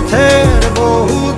পথের বহু